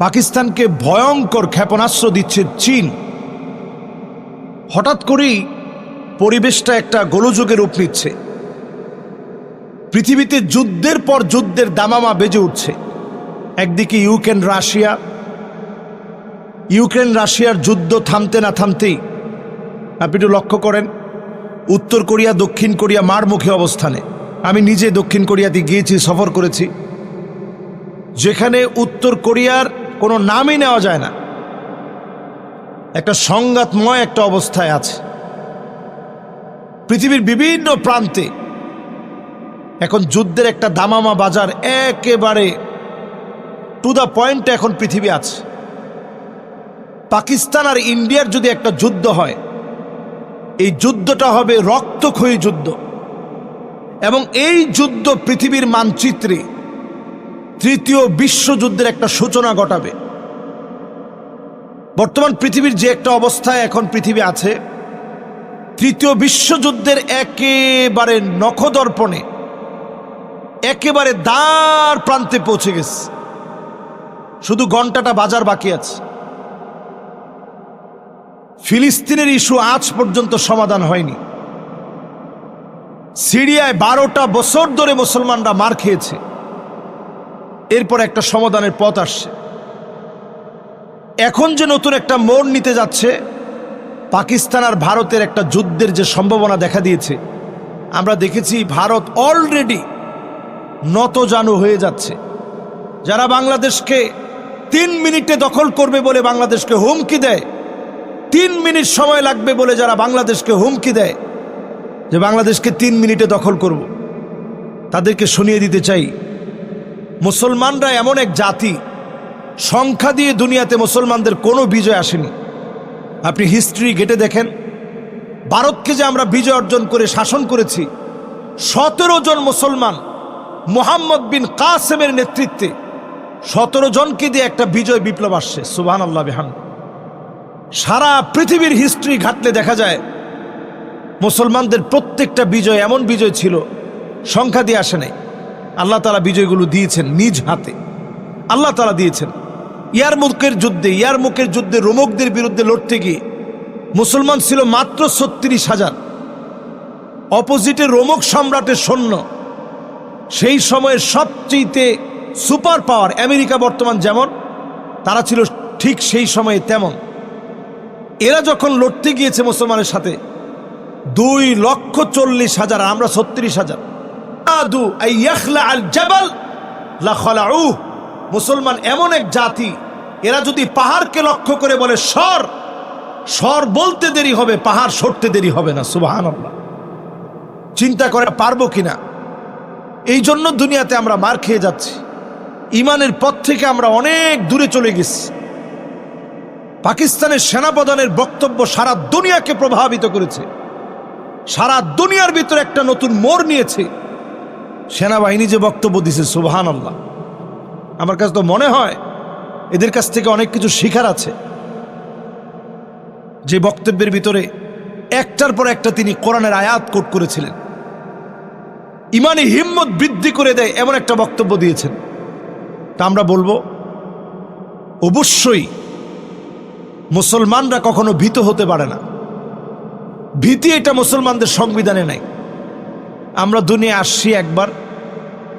পাকিস্তানকে ভয়ঙ্কর ক্ষেপণাস্ত্র দিচ্ছে চীন। হঠাৎ করেই পরিবেশটা একটা গোলযোগের রূপ নিচ্ছে। পৃথিবীতে যুদ্ধের পর যুদ্ধের দামামা বেজে উঠছে। একদিকে ইউক্রেন, রাশিয়া। ইউক্রেন, রাশিয়ার যুদ্ধ থামতে না থামতেই, আপনি একটু লক্ষ্য করেন, উত্তর কোরিয়া, দক্ষিণ কোরিয়া মারমুখী অবস্থানে। আমি নিজে দক্ষিণ কোরিয়াতে গিয়েছি, সফর করেছি। যেখানে উত্তর কোরিয়ার কোনো নামই নেওয়া যায় না। একটা সংঘাতময় একটা অবস্থায় আছে। পৃথিবীর বিভিন্ন প্রান্তে এখন যুদ্ধের একটা দামামা বাজার একেবারে টু দ্য পয়েন্টে এখন পৃথিবী আছে। পাকিস্তান আর ইন্ডিয়ার যদি একটা যুদ্ধ হয়, এই যুদ্ধটা হবে রক্তক্ষয়ী যুদ্ধ। এবং এই যুদ্ধ পৃথিবীর মানচিত্রে তৃতীয় বিশ্বযুদ্ধের একটা সূচনা ঘটাবে। বর্তমান পৃথিবীর যে একটা অবস্থায় এখন পৃথিবী আছে, তৃতীয় বিশ্বযুদ্ধের একেবারে নখদর্পণে, একেবারে দ্বার প্রান্তে পৌঁছে গেছে। শুধু ঘন্টাটা বাজার বাকি আছে। ফিলিস্তিনের ইস্যু আজ পর্যন্ত সমাধান হয়নি। সিরিয়ায় বারোটা বছর ধরে মুসলমানরা মার খেয়েছে। এরপর একটা সমাধানের পথ আসছে। এখন যে নতুন একটা মোড় নিতে যাচ্ছে, পাকিস্তান আর ভারতের একটা যুদ্ধের যে সম্ভাবনা দেখা দিয়েছে, আমরা দেখেছি ভারত অলরেডি নতজানু হয়ে যাচ্ছে। যারা বাংলাদেশকে তিন মিনিটে দখল করবে বলে বাংলাদেশকে হুমকি দেয়, তিন মিনিট সময় লাগবে বলে যারা বাংলাদেশকে হুমকি দেয়, যে বাংলাদেশকে তিন মিনিটে দখল করব, তাদেরকে শুনিয়ে দিতে চাই মুসলমানরা এমন এক জাতি, সংখ্যা দিয়ে দুনিয়াতে মুসলমানদের কোনো বিজয় আসেনি। আপনি হিস্ট্রি ঘেটে দেখেন ভারতকে যে আমরা বিজয় অর্জন করে, শাসন করেছি, সতেরো জন মুসলমান মোহাম্মদ বিন কাসেমের নেতৃত্বে সতেরো জনকে দিয়ে একটা বিজয় বিপ্লব আসছে সুবাহান আল্লাহ বেহান সারা পৃথিবীর হিস্ট্রি ঘাটলে দেখা যায়, মুসলমানদের প্রত্যেকটা বিজয় এমন বিজয় ছিল, সংখ্যা দিয়ে আসে নাই। আল্লাহ তালা বিজয়গুলো দিয়েছেন নিজ হাতে। আল্লাহ তালা দিয়েছেন। ইয়ার মুখের যুদ্ধে ইয়ার মুখের যুদ্ধে রোমকদের বিরুদ্ধে লড়তে গিয়ে মুসলমান ছিল মাত্র ছত্রিশ হাজার। অপোজিটে রোমক সম্রাটের সৈন্য। সেই সময়ের সবচেয়েতে সুপার পাওয়ার আমেরিকা বর্তমান যেমন, তারা ছিল ঠিক সেই সময়ে তেমন। এরা যখন লড়তে গিয়েছে মুসলমানের সাথে, দুই লক্ষ চল্লিশ হাজার, আমরা ছত্রিশ হাজার। আদু আই ইয়াখলা আল জাবাল, লা মুসলমান এমন এক জাতি, এরা যদি পাহাড়কে লক্ষ্য করে বলে, সর সর বলতে দেরি হবে, পাহাড় সরতে দেরি হবে না। সুবাহান চিন্তা করে পারব কিনা? এই জন্য দুনিয়াতে আমরা মার খেয়ে যাচ্ছি। ইমানের পথ থেকে আমরা অনেক দূরে চলে গেছি। পাকিস্তানের সেনাপ্রধানের বক্তব্য সারা দুনিয়াকে প্রভাবিত করেছে। সারা দুনিয়ার ভিতরে একটা নতুন মোড় নিয়েছে। সেনাবাহিনী যে বক্তব্য দিছে সুবহান আল্লাহ আমার কাছে তো মনে হয় এদের কাছ থেকে অনেক কিছু শিখার আছে। যে বক্তব্যের ভিতরে একটার পর একটা তিনি কোরআনের আয়াত কোট করেছিলেন। ইমানি হিম্মত বৃদ্ধি করে দেয় এমন একটা বক্তব্য দিয়েছেন। তা আমরা বলব, অবশ্যই মুসলমানরা কখনো ভীত হতে পারে না। ভীতি এটা মুসলমানদের সংবিধানে নাই। আমরা দুনিয়া আসছি একবার,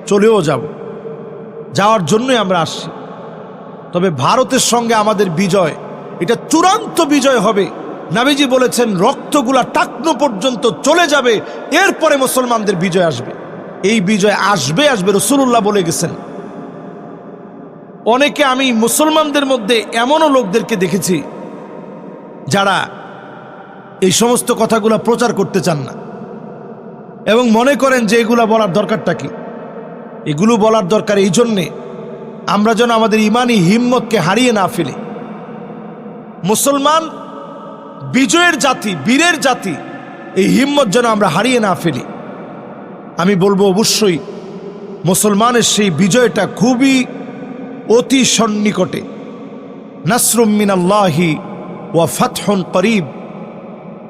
চলেও যাব। যাওয়ার জন্যই আমরা আসছি। তবে ভারতের সঙ্গে আমাদের বিজয়, এটা চূড়ান্ত বিজয় হবে। নাবিজি বলেছেন, রক্তগুলা টাকনো পর্যন্ত চলে যাবে, এরপরে মুসলমানদের বিজয় আসবে। এই বিজয় আসবে আসবে রসুল্লাহ বলে গেছেন। অনেকে আমি মুসলমানদের মধ্যে এমনও লোকদেরকে দেখেছি, যারা এই সমস্ত কথাগুলো প্রচার করতে চান না। এবং মনে করেন যে এগুলা বলার দরকারটা কি? এগুলো বলার দরকার এই জন্যে আমরা যেন আমাদের ইমানি হিম্মতকে হারিয়ে না ফেলি। মুসলমান, বিজয়ের জাতি, বীরের জাতি, এই হিম্মত যেন আমরা হারিয়ে না ফেলি। আমি বলব অবশ্যই, মুসলমানের সেই বিজয়টা খুবই অতি সন্নিকটে। নাসরুমিন আল্লাহি ওয়া ফাতহন করিব।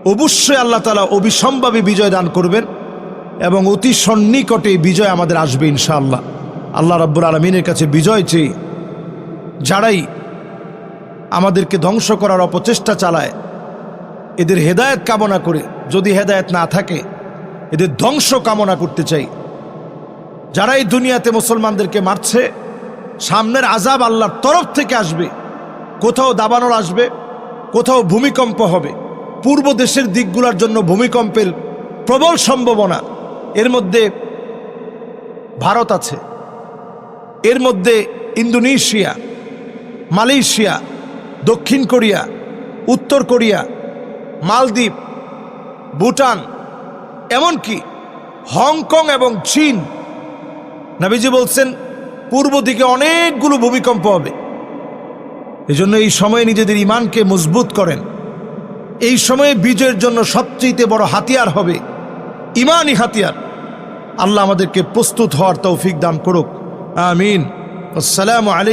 অবশ্যই আল্লাহ তালা অবিসম্ভাবী বিজয় দান করবেন। এবং অতি সন্নিকটে বিজয় আমাদের আসবে ইনশাআল্লাহ। আল্লাহ রাব্বুল আলমিনের কাছে বিজয় চেয়ে যারাই আমাদেরকে ধ্বংস করার অপচেষ্টা চালায়, এদের হেদায়েত কামনা করে, যদি হেদায়েত না থাকে, এদের ধ্বংস কামনা করতে চাই। যারা এই দুনিয়াতে মুসলমানদেরকে মারছে, সামনের আজাব আল্লাহর তরফ থেকে আসবে, কোথাও দাবানল আসবে, কোথাও ভূমিকম্প হবে। পূর্ব দেশের দিকগুলোর জন্য ভূমিকম্পের প্রবল সম্ভাবনা। এর মধ্যে ভারত আছে, এর মধ্যে ইন্দোনেশিয়া, মালয়েশিয়া, দক্ষিণ কোরিয়া, উত্তর কোরিয়া, মালদ্বীপ, ভুটান, এমনকি হংকং এবং চীন। নাবিজি বলছেন, পূর্ব দিকে অনেকগুলো ভূমিকম্প হবে। এজন্য এই সময়ে নিজেদের ইমানকে মজবুত করেন। এই সময়ে বিজয়ের জন্য সবচেয়ে বড় হাতিয়ার হবে ইমানই হাতিয়ার। আল্লাহ আমাদেরকে প্রস্তুত হওয়ার তৌফিক দান করুক। আমিন। আসসালামু আলাইকুম।